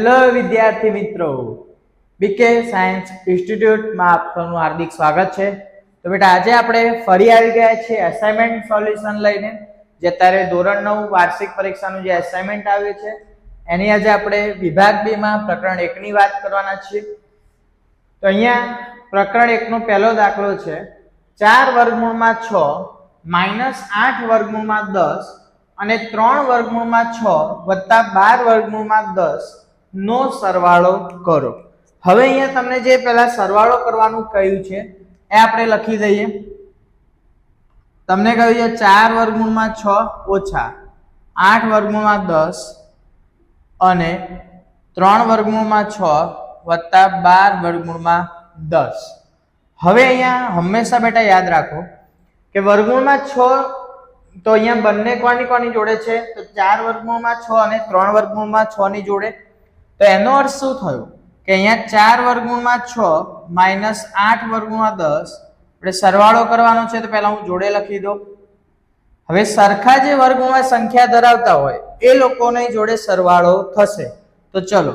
Hello વિદ્યાર્થી મિત્રો. બીકે science ઇન્સ્ટિટ્યૂટમાં આપ હાર્દિક સ્વાગત છે. તો બેટા, આજે આપણે ફરી આવી ગયા છીએ એસાઇનમેન્ટ સોલ્યુશન લઈને, જે અત્યારે ધોરણ નવ વાર્ષિક પરીક્ષાનું જે અસાઇનમેન્ટ આવ્યું છે. એની આજે આપણે વિભાગ બે માં પ્રકરણ એકની વાત કરવાના છીએ. તો અહીંયા પ્રકરણ એકનો પહેલો દાખલો છે. ચાર વર્ગમૂળમાં છ, માઇનસ આઠ વર્ગમૂળમાં દસ અને ત્રણ વર્ગમૂળમાં છ વત્તા બાર વર્ગમૂળમાં દસ નો સરવાળો કરો. હવે અહીંયા તમને જે પહેલા સરવાળો કરવાનું કહ્યું છે, એ આપણે લખી દઈએ. તમને કહ્યું છે, ચાર વર્ગમૂળમાં છ ઓછા આઠ વર્ગમૂળમાં દસ અને ત્રણ વર્ગમૂળમાં છ વત્તા બાર વર્ગમૂળમાં દસ. હવે અહીંયા હંમેશા બેટા યાદ રાખો કે વર્ગમૂળમાં છ તો અહીંયા બંને કોની કોની જોડે છે? તો ચાર વર્ગમૂળમાં છ અને ત્રણ વર્ગમૂળમાં છ ની જોડે તો એનો અર્થ શું થયો? કે અહીંયા ચાર વર્ગુણમાં છ માઇનસ આઠ વર્ગુણમાં દસ. આપણે સરવાળો કરવાનો છે તો પહેલા હું જોડે લખી દઉં. હવે સરખા જે વર્ગોમાં સંખ્યા ધરાવતા હોય, એ લોકોની જોડે સરવાળો થશે. તો ચલો,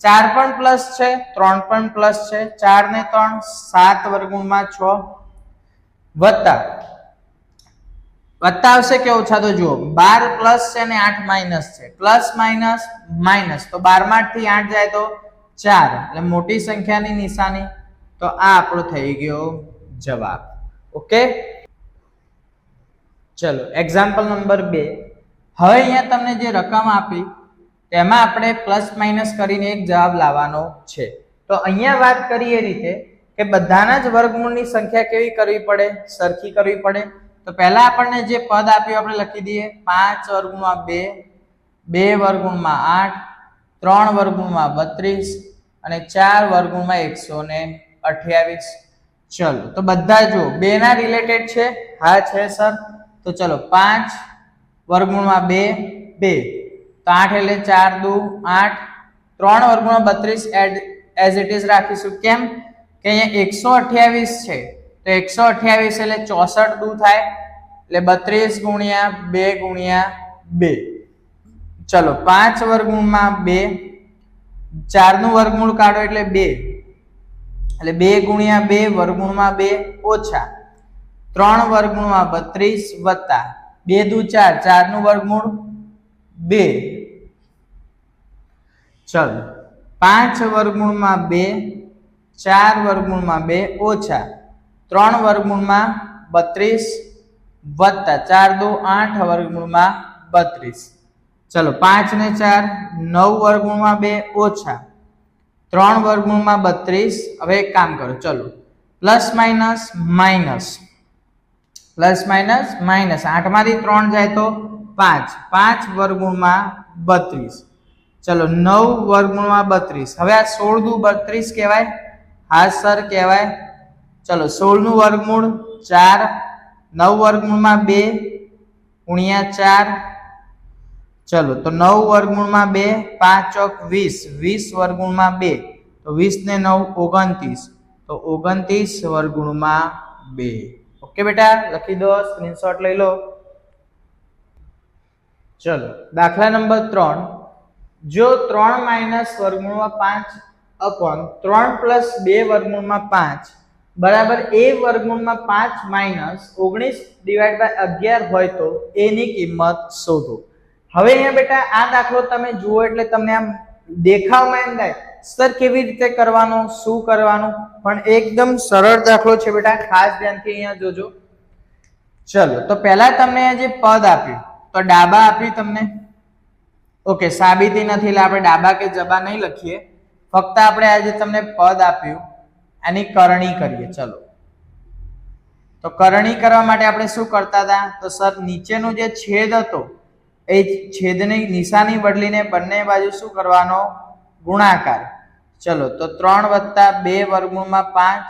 ચાર પણ પ્લસ છે, ત્રણ પણ પ્લસ છે ચાર ને ત્રણ, સાત વર્ગુણમાં છ. વત્તા વત્તા આવશે કે ઓછા તો જુઓ, બાર પ્લસ છે ને આઠ માઇનસ છે. પ્લસ માઇનસ માઇનસ તો બારમાં થી આઠ જાય તો ચાર. એટલે મોટી સંખ્યાની નિશાની. તો આ આપણો થઈ ગયો જવાબ. ઓકે? ચલો એક્ઝામ્પલ નંબર બે. હવે અહીંયા તમને જે રકમ આપી, તેમાં આપણે પ્લસ માઇનસ કરીને એક જવાબ લાવવાનો છે. તો અહીંયા વાત કરીએ રીતે કે બધાના જ વર્ગમૂળની સંખ્યા કેવી કરવી પડે? સરખી કરવી પડે. તો પહેલા આપણને જે પદ આપ્યું આપણે લખી દઈએ. પાંચ વર્ગમાં બે બે વર્ગુણમાં આઠ, ત્રણ વર્ગુણમાં બત્રીસ અને ચાર વર્ગુણમાં એકસો ને અઠ્યાવીસ. ચલો, તો બધા જો બે ના રિલેટેડ છે? હા, છે, સર. તો ચલો, પાંચ વર્ગુણમાં બે બે. તો આઠ એટલે ચાર, દુ, આઠ. ત્રણ વર્ગુણમાં બત્રીસ, એડ એઝ ઇટ ઇઝ રાખીશું. કેમ? કે અહીંયા એકસો અઠ્યાવીસ છે. તો એકસો અઠ્યાવીસ એટલે ચોસઠ દુ થાય. એટલે બત્રીસ ગુણ્યા બે ગુણ્યા બે. ચલો, પાંચ વર્ગમૂળમાં બે. ચારનું વર્ગમૂળ કાઢો એટલે બે. એટલે બે ગુણ્યા બે વર્ગમૂળમાં બે ઓછા. ત્રણ વર્ગમૂળમાં બત્રીસ વત્તા. બે દુ ચાર, ચારનું વર્ગમૂળ બે. ચલો, પાંચ વર્ગમૂળમાં બે, ચાર વર્ગમૂળમાં બે ઓછા. ત્રણ વર્ગમૂળમાં બત્રીસ, વત્તા ચાર દો આઠ વર્ગમૂળમાં બત્રીસ. ચલો પાંચ ને ચાર, નવ વર્ગમૂળમાં બે ઓછા. ત્રણ વર્ગમૂળમાં બત્રીસ, હવે એક કામ કરો, ચલો. Plus minus minus. Plus minus minus. આઠમાંથી ત્રણ જાય તો પાંચ. પાંચ વર્ગમૂળમાં બત્રીસ. ચલો નવ વર્ગમૂળમાં બત્રીસ. હવે આ સોળ દુ બત્રીસ કહેવાય? હા, સર, કહેવાય. ચલો, સોળનું વર્ગમૂળ ચાર, નવ વર્ગમૂળમાં બે, ગુણ્યા ચાર. ચલો, તો નવ વર્ગમૂળમાં બે, પાંચ ચોક વીસ. વીસ વર્ગમૂળમાં બે. તો વીસને નવ ઓગણત્રીસ. તો ઓગણત્રીસ વર્ગમૂળમાં બે. ઓકે બેટા, લખી દો, સ્ક્રીનશોટ લઈ લો. ચલો, દાખલા નંબર ત્રણ. જો ત્રણ માઇનસ વર્ગમૂળમાં પાંચ અપોન ત્રણ પ્લસ બે વર્ગમૂળમાં પાંચ બરાબર એ વર્ગમૂળમાં પાંચ માઇનસ ઓગણીસ ડિવાઈડ બાય અગિયાર હોય તો એની કિંમત શોધો. હવે અહીંયા બેટા આ દાખલો તમે જુઓ એટલે તમને આમ દેખાવમાં એમ થાય, સર, કેવી રીતે કરવાનું? શું કરવાનું? પણ એકદમ સરળ દાખલો છે બેટા, ખાસ ધ્યાનથી અહીંયા જોજો. ચલો, તો પહેલા તમને જે પદ આપ્યું, તો ડાબા આપ્યું તમને. ઓકે, સાબિતી નથી, એટલે આપણે ડાબા કે જબા નહીં લખીએ. ફક્ત આપણે આજે તમને પદ આપ્યું. એની કરણી કરીએ, ચલો. તો કરણી કરવા માટે આપણે શું કરતા હતા? તો સર, નીચેનો જે છેદ હતો, એ છેદની નિશાની બદલીને બંને બાજુ શું કરવાનો? ગુણાકાર. ચલો, તો ત્રણ વત્તા બે વર્ગમાં પાંચ,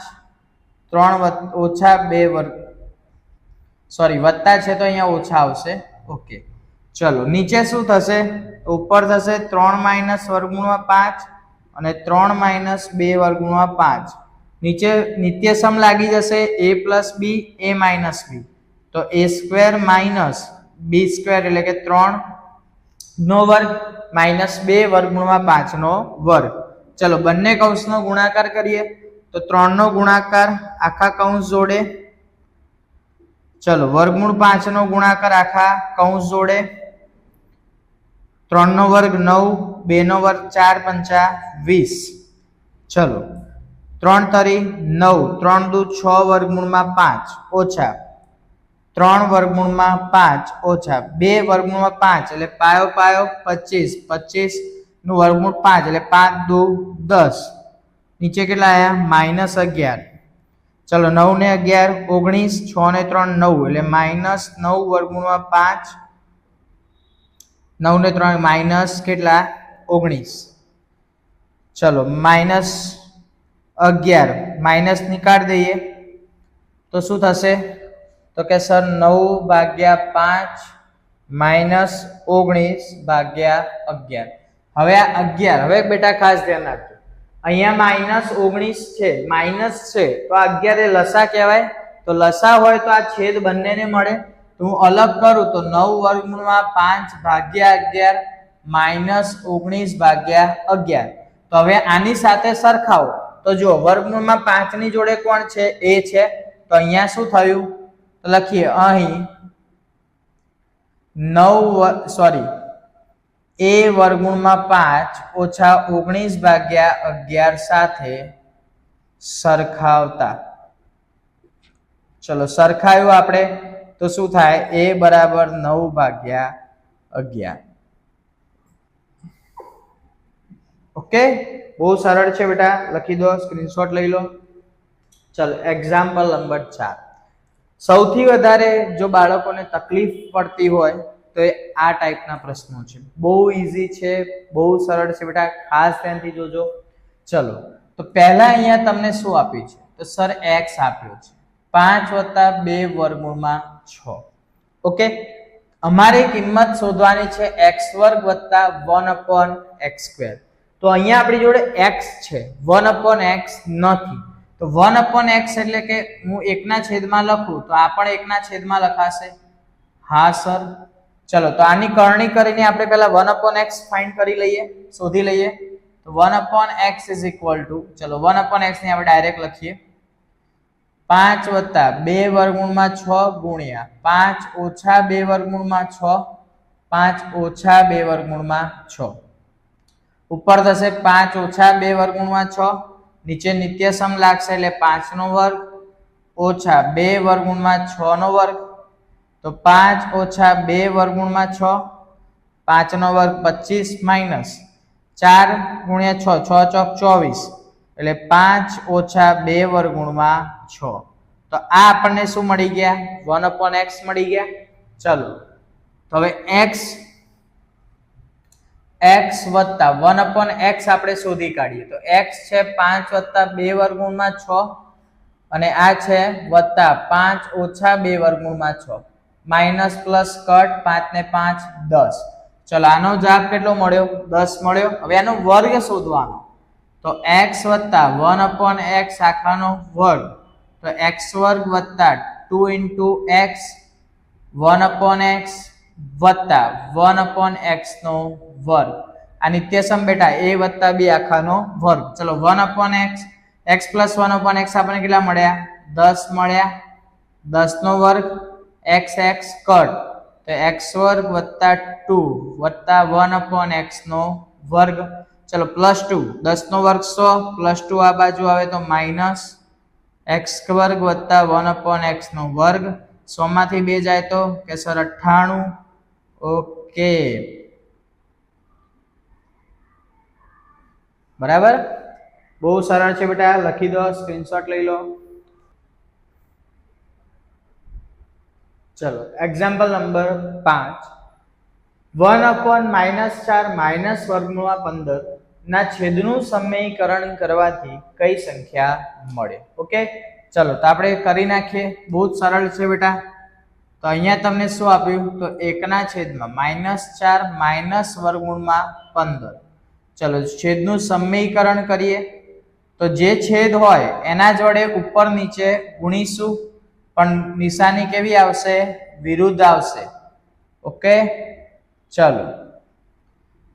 ત્રણ ઓછા બે વર્ગ, સોરી, વત્તા છે તો અહીંયા ઓછા આવશે. ઓકે. ચલો, નીચે શું થશે? ઉપર થશે ત્રણ માઇનસ વર્ગમૂળમાં પાંચ અને ત્રણ માઇનસ બે વર્ગમૂળમાં પાંચ. નીચે નિત્યસમ લાગી જશે એ પ્લસ બી એ માઇનસ બી તો A square minus B square એટલે કે ત્રણ નો વર્ગ માઇનસ બે વર્ગમૂળમાં પાંચનો વર્ગ. ચલો બંને કૌંસનો ગુણાકાર કરીએ. તો ત્રણનો ગુણાકાર આખા કૌંસ જોડે. ચલો વર્ગમૂળ પાંચનો ગુણાકાર આખા કૌંસ જોડે. ત્રણનો વર્ગ નવ, બેનો વર્ગ ચાર પંચા વીસ. ચલો ત્રણ તરી નવ, ત્રણ દુ છ વર્ગમૂળમાં પાંચ, ઓછા. ત્રણ વર્ગમૂળમાં પાંચ, ઓછા. બે વર્ગમૂળમાં પાંચ, એટલે પાયો પાયો, પચીસ. પચીસનું વર્ગમૂળ પાંચ, એટલે પાંચ દુ દસ. નીચે કેટલા આવ્યા માઇનસ અગિયાર. ચલો, નવ ને અગિયાર, ઓગણીસ, છ ને ત્રણ, નવ, એટલે માઇનસ નવ વર્ગમૂળમાં પાંચ. નવ ને ત્રણ, માઇનસ કેટલા? ઓગણીસ. ચલો, માઇનસ અગિયાર. માઇનસ નીકાળી દઈએ. તો શું થશે? તો કે સર નવ ભાગ્યા પાંચ માઇનસ ઓગણીસ ભાગ્યા અગિયાર. હવે આ અગિયાર. હવે બેટા ખાસ ધ્યાન રાખજો. અહીંયા માઇનસ ઓગણીસ છે માઇનસ છે, તો અગિયાર એ લસા કહેવાય. તો લસા હોય તો આ છેદ બંનેને મળે. તો હું અલગ કરું તો નવ વર્ગમૂળમાં પાંચ ભાગ્યા અગિયાર માઇનસ ઓગણીસ ભાગ્યા અગિયાર. તો હવે આની સાથે સરખાવો. તો જો વર્ગમૂળમાં પાંચની જોડે કોણ છે? એ છે. તો અહીંયા શું થયું? તો લખીએ અહીં નવ સોરી એ વર્ગમૂળમાં પાંચ ઓછા ઓગણીસ ભાગ્યા અગિયાર સાથે સરખાવતા. ચલો સરખાયું આપણે, તો શું થાય? એ બરાબર નવ ભાગ્યા અગિયાર. ઓકે? બહુ સરળ છે બેટા. લખી દો સ્ક્રીનશોટ લઈ લો. ચલો એક્ઝામ્પલ નંબર ચાર. સૌથી વધારે જો બાળકોને તકલીફ પડતી હોય, તો એ આ ટાઈપના પ્રશ્નો છે. બહુ ઇઝી છે, બહુ સરળ છે બેટા. ખાસ ધ્યાનથી જોજો. ચલો, તો પહેલા અહીંયા તમને શું આપ્યું છે? તો સર એક્સ આપ્યો છે. પાંચ વત્તા બે વર્ગમૂળમાં છ. ઓકે? અમારે કિંમત શોધવાની છે એક્સ વર્ગ વત્તા વન અપોન એક્સ સ્ક્વેર તો અહીંયા આપણી જોડે એક્સ છે. વન અપોન એક્સ નથી. તો વન અપોન એક્સ એટલે કે હું એકના છેદમાં લખું, તો આ પણ એકના છેદમાં લખાશે. હા સર ચલો, તો આની કરણી કરીને આપણે પહેલા વન અપોન એક્સ ફાઇન્ડ કરી લઈએ, શોધી લઈએ. તો one upon X is equal to ચલો વન અપોન એક્સની આપણે ડાયરેક્ટ લખીએ. પાંચ વત્તા બે વર્ગમૂળમાં છ ગુણ્યા, પાંચ ઓછા બે વર્ગમૂળમાં છ, પાંચ ઓછા બે વર્ગમૂળમાં છ. ઉપર થશે પાંચ ઓછા બે વર્ગુણમાં છ. નીચે નિત્યસમ લાગશે એટલે પાંચનો વર્ગ ઓછા બે વર્ગુણમાં છનો વર્ગ. તો પાંચ ઓછા બે વર્ગુણમાં છ. પાંચનો વર્ગ પચીસ માઇનસ ચાર ગુણ્યા છ છ ચોક ચોવીસ. એટલે પાંચ ઓછા બે વર્ગુણમાં છ. તો આ આપણને શું મળી ગયા? વન અપોન એક્સ મળી ગયા? ચલો. તો હવે એક્સ એક્સ વત્તા વન અપોન એક્સ આપણે શોધી કાઢીએ. તો એક્સ છે પાંચ વત્તા બે વર્ગુણમાં છ અને આ છે વત્તા પાંચ ઓછા બે વર્ગુણમાં છ. માઇનસ પ્લસ કટ પાંચ ને પાંચ દસ. ચલો, આનો જવાબ કેટલો મળ્યો? દસ મળ્યો. હવે આનો વર્ગ શોધવાનો. તો એક્સ વત્તા વન અપોન એક્સ આખાનો વર્ગ. તો એક્સ વર્ગ વત્તા two into X one upon X વત્તા વન અપોન એક્સ નો વર્ગ. આ નિત્યસમ બેટા, એ વત્તા બી આખાનો વર્ગ. ચલો, one upon X X plus one upon X આપણને કેટલા મળ્યા? દસ મળ્યા. દસ નો વર્ગ એક્સ એક્સ કટ તો એક્સ વર્ગ વત્તા ટુ, વત્તા વન અપોન એક્સ નો વર્ગ. ચલો પ્લસ ટુ. દસ નો વર્ગ સો પ્લસ ટુ આ બાજુ આવે તો માઇનસ એક્સ વર્ગ વત્તા વન અપોન એક્સ નો વર્ગ. સો માંથી બે જાય તો કે સર અઠ્ઠાણું. ઓકે. બરાબર? બહુ સરળ છે બેટા, લખી દો સ્ક્રીનશોટ લઈ લો. ચલો એક્ઝામ્પલ નંબર પાંચ. વન અપોન માઇનસ ચાર માઇનસ વર્ગમૂળમાં પંદર ના છેદનું સમયકરણ કરવાથી કઈ સંખ્યા મળે? ઓકે? ચલો, તો આપણે કરી નાખીએ. બહુ જ સરળ છે બેટા. તો અહીંયા તમને શું આપ્યું? તો એકના છેદમાં માઇનસ ચાર માઇનસ વર્ગમૂળમાં પંદર. ચલો, છેદનું સમયકરણ કરીએ. તો જે છેદ હોય, એના જોડે ઉપર નીચે ગુણીશું. પણ નિશાની કેવી આવશે? વિરુદ્ધ આવશે. ઓકે? ચલો.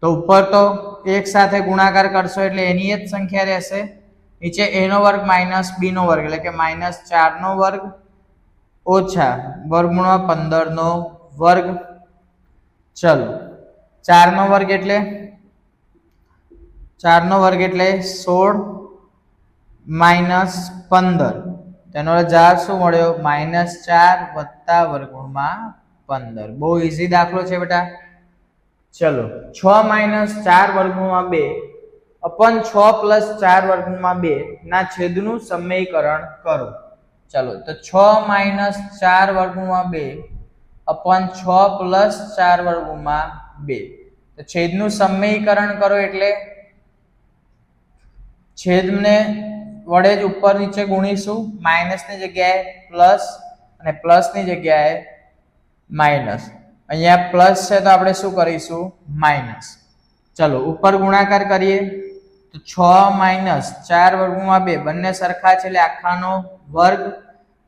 તો ઉપર તો એક સાથે ગુણાકાર કરશો એટલે એની જ સંખ્યા રહેશે. નીચે a નો વર્ગ માઇનસ b નો વર્ગ, એટલે કે માઇનસ ચાર નો વર્ગ ઓછા વર્ગમૂળમાં પંદર નો વર્ગ. ચલો, ચાર નો વર્ગ એટલે? ચાર નો વર્ગ એટલે સોળ માઇનસ પંદર. તેનો જવાબ શું મળ્યો? માઇનસ ચાર વત્તા વર્ગમૂળમાં પંદર. બહુ ઇઝી દાખલો છે બેટા. ચલો, છ માઇનસ ચાર વર્ગમૂળમાં બે. અપન છ પ્લસ ચાર વર્ગમાં બે ના છેદનું સમયકરણ કરો. ચલો, તો છ માઇનસ ચાર વર્ગમાં બે, અપન છ પ્લસ ચાર વર્ગમાં બે. તો છેદનું સમયકરણ કરો એટલે છેદને વડે જ ઉપર નીચે ગુણીશું. માઇનસની જગ્યાએ પ્લસ અને પ્લસની જગ્યાએ માઇનસ. અહીંયા પ્લસ છે તો આપણે શું કરીશું? માઇનસ. ચલો, ઉપર ગુણાકાર કરીએ. તો છ માઇનસ ચાર વર્ગમાં બે, બંને સરખા છે એટલે આખાનો વર્ગ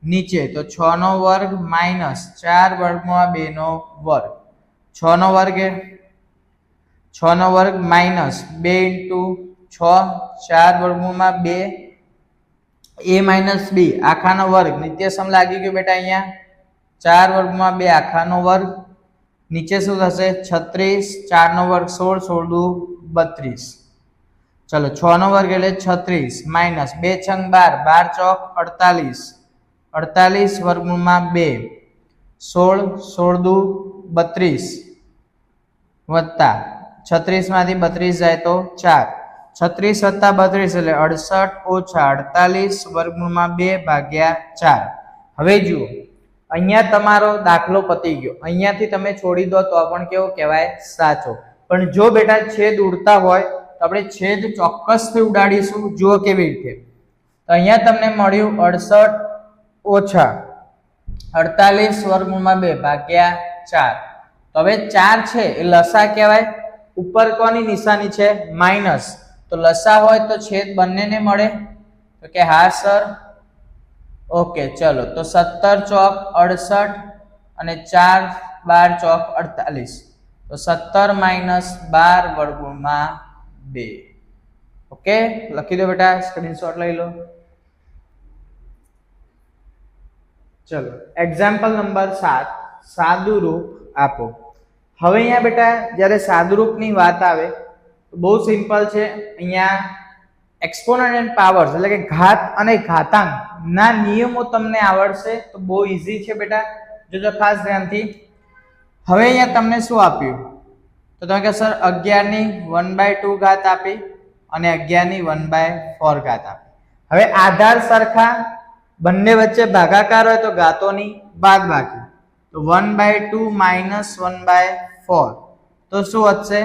નીચે. તો છ નો વર્ગ માઇનસ ચાર વર્ગમાં બે નો વર્ગ. છ નો વર્ગ એ? છ નો વર્ગ માઇનસ બે ઇન્ટુ છ, ચાર વર્ગમાં બે, એ માઇનસ બી. આખાનો વર્ગ નિત્યસમ લાગી ગયો બેટા અહીંયા. ચાર વર્ગમાં બે, આખાનો વર્ગ નીચે શું થશે? છત્રીસ, ચારનો વર્ગ સોળ સોળ દુ બત્રીસ. ચલો છ નો વર્ગ એટલે છત્રીસ, માઇનસ બે છંગ બાર બાર ચોક અડતાલીસ. અડતાલીસ વર્ગમૂળમાં બે, સોળ સોળ દુ બત્રીસ. વત્તા છત્રીસમાંથી બત્રીસ જાય તો ચાર. છત્રીસ વત્તા બત્રીસ એટલે અડસઠ ઓછા અડતાલીસ વર્ગમૂળમાં બે ભાગ્યા ચાર. હવે જુઓ, અહીંયા તમારો દાખલો પતી ગયો. અહીંયાથી તમે છોડી દો તો પણ કેવો કહેવાય? સાચો. પણ જો બેટા છેદ ઉડતા હોય તો આપણે છેદ ચોક્કસથી ઉડાડીશું, જુઓ કેવી રીતે. તો અહીંયા તમને મળ્યું અડસઠ ઓછા અડતાલીસ વર્ગમાં બે ભાગ્યા ચાર. તો હવે ચાર છે, એ લસા કહેવાય. ઉપર કોની નિશાની છે? માઇનસ. તો લસા હોય તો છેદ બંનેને મળે. તો કે હા, સર. ઓકે, ચલો. તો સત્તર ચોક અડસઠ અને ચાર બાર ચોક અડતાલીસ. તો સત્તર માઇનસ બાર વર્ગમૂળમાં બે. ઓકે? લખી દો બેટા સ્ક્રીનશોટ લઈ લો. ચલો એક્ઝામ્પલ નંબર સાત. સાદુરૂપ આપો. હવે અહીંયા બેટા, જ્યારે સાદુરૂપની વાત આવે, તો બહુ સિમ્પલ છે. અહીંયા એક્સપોનન્ટ એન્ડ પાવર્સ એટલે કે ઘાત અને ઘાતાંક ના નિયમો તમને આવડશે, તો બહુ ઇઝી છે બેટા. જોજો ખાસ ધ્યાનથી. હવે અહીંયા તમને શું આપ્યું? તો તમે કહે સર અગિયારની વન બાય ટુ ઘાત આપી અને અગિયારની વન બાય ફોર ઘાત આપી. હવે આધાર સરખા બંને વચ્ચે ભાગાકાર હોય તો ઘાતોની બાદ બાકી. તો one by two minus one by four. તો શું વધશે?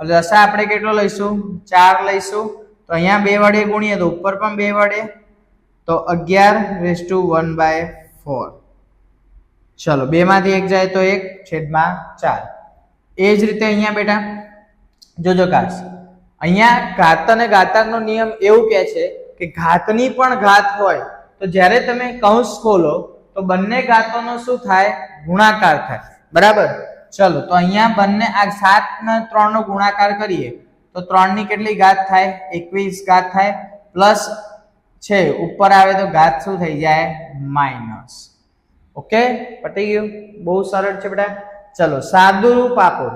રસા આપણે કેટલો લઈશું? ચાર લઈશું. તો અહીંયા બે વડે ગુણીએ તો ઉપર પણ બે વડે. તો અગિયાર raise to one by four. ચલો, બેમાંથી એક જાય તો એક છેદમાં ચાર. એ જ રીતે અહીંયા બેટા, જોજો કાશ અહીંયા ઘાત અને ઘાતાંકનો નિયમ એવું કહે છે કે ઘાતની પણ ઘાત હોય, તો જ્યારે તમે કૌંસ ખોલો, તો બંને ઘાતોનો શું થાય? ગુણાકાર થાય. બરાબર? ચલો, તો અહીંયા બંને આ સાત ને ત્રણ નો ગુણાકાર કરીએ, તો ત્રણની કેટલી ઘાત થાય? એકવીસ ઘાત થાય. પ્લસ છે, ઉપર આવે તો ઘાત શું થઈ જાય? માઇનસ. ઓકે? પટી ગયું? બહુ સરળ છે બેટા. ચલો, સાદુરૂપ આપો.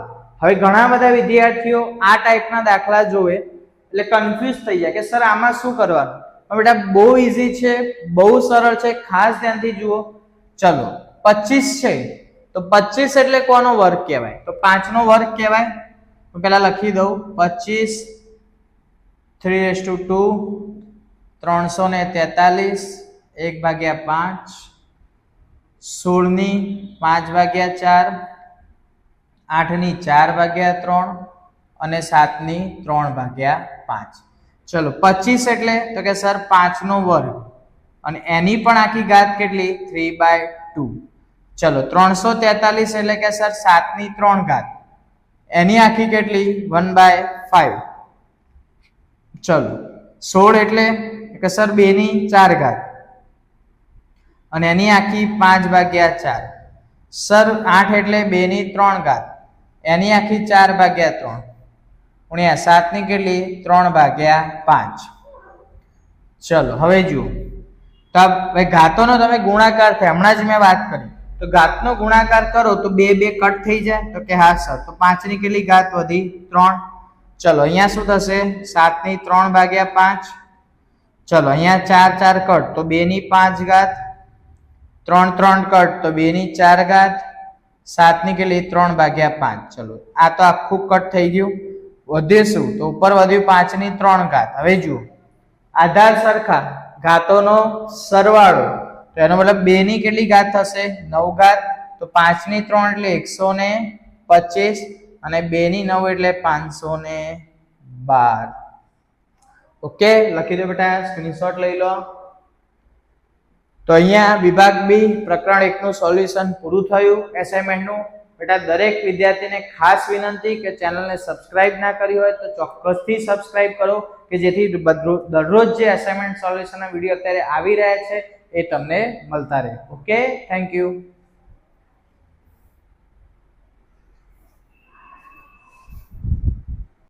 હવે ઘણા બધા વિદ્યાર્થીઓ આ ટાઈપના દાખલા જોવે, એટલે કન્ફ્યુઝ થઈ જાય કે, સર, આમાં શું કરવાનું? બેટા, બહુ ઇઝી છે, બહુ સરળ છે, ખાસ ધ્યાનથી જુઓ. ચલો, પચીસ છે. તો પચીસ એટલે કોનો વર્ગ કહેવાય? તો પાંચનો વર્ગ કહેવાય. હું પેલા લખી દઉં. પચીસ થ્રી એસ ટુ ટુ ત્રણસો ને તેતાલીસ, એક ભાગ્યા પાંચ, સોળની પાંચ ભાગ્યા ચાર આઠની ચાર ભાગ્યા ત્રણ અને સાતની ત્રણ ભાગ્યા પાંચ. ચલો, પચીસ એટલે તો કે સર પાંચનો વર્ગ. અને એની પણ આખી ઘાત કેટલી? Three by two. ચલો, ત્રણસો તેતાલીસ એટલે કે સર સાતની ત્રણ ઘાત. એની આખી કેટલી? One by five. ચલો, સોળ એટલે કે સર બેની ચાર ઘાત. અને એની આખી પાંચ ભાગ્યા ચાર. સર આઠ એટલે બેની ત્રણ ઘાત. એની આખી ચાર ભાગ્યા ત્રણ. ગુણ્યા સાતની કેટલી? ત્રણ ભાગ્યા પાંચ. ચલો, હવે જુઓ. તો ભાઈ ઘાતોનો તમે ગુણાકાર થાય. હમણાં જ મેં વાત કરી. તો ઘાતનો ગુણાકાર કરો તો બે બે કટ થઈ જાય. તો કે હા સર તો પાંચની કેટલી ઘાત વધી? ત્રણ. ચલો, અહીંયા શું થશે? સાતની ત્રણ ભાગ્યા પાંચ. ચલો, અહીંયા ચાર ચાર કટ. તો બે ની પાંચ ઘાત. ત્રણ ત્રણ કટ. તો બે ની ચાર ઘાત. સાતની કેટલી ત્રણ ભાગ્યા પાંચ. ચલો, આ તો આખું કટ થઈ ગયું. વધીશું તો ઉપર વધ્યું પાંચની ત્રણ ઘાત. હવે જુઓ. આધાર સરખા ઘાતોનો સરવાળો. તો એનો મતલબ બે ની કેટલી ઘાત થશે? નવ ઘાત. તો પાંચની ત્રણ એટલે એકસો ને પચીસ અને બે ની નવ એટલે પાંચસો ને બાર. ઓકે? લખી દો બેટા સ્ક્રીનશોટ લઈ લો. તો અહીંયા વિભાગ બી, પ્રકરણ એકનું સોલ્યુશન પૂરું થયું, એસાઇનમેન્ટનું. બેટા, દરેક વિદ્યાર્થીને ખાસ વિનંતી કે ચેનલને સબસ્ક્રાઇબ ના કરી હોય તો ચોક્કસથી સબસ્ક્રાઇબ કરો, કે જેથી દરરોજ જે અસાઇનમેન્ટ સોલ્યુશનના વીડિયો અત્યારે આવી રહ્યા છે, એ તમને મળતા રહે. Okay thank you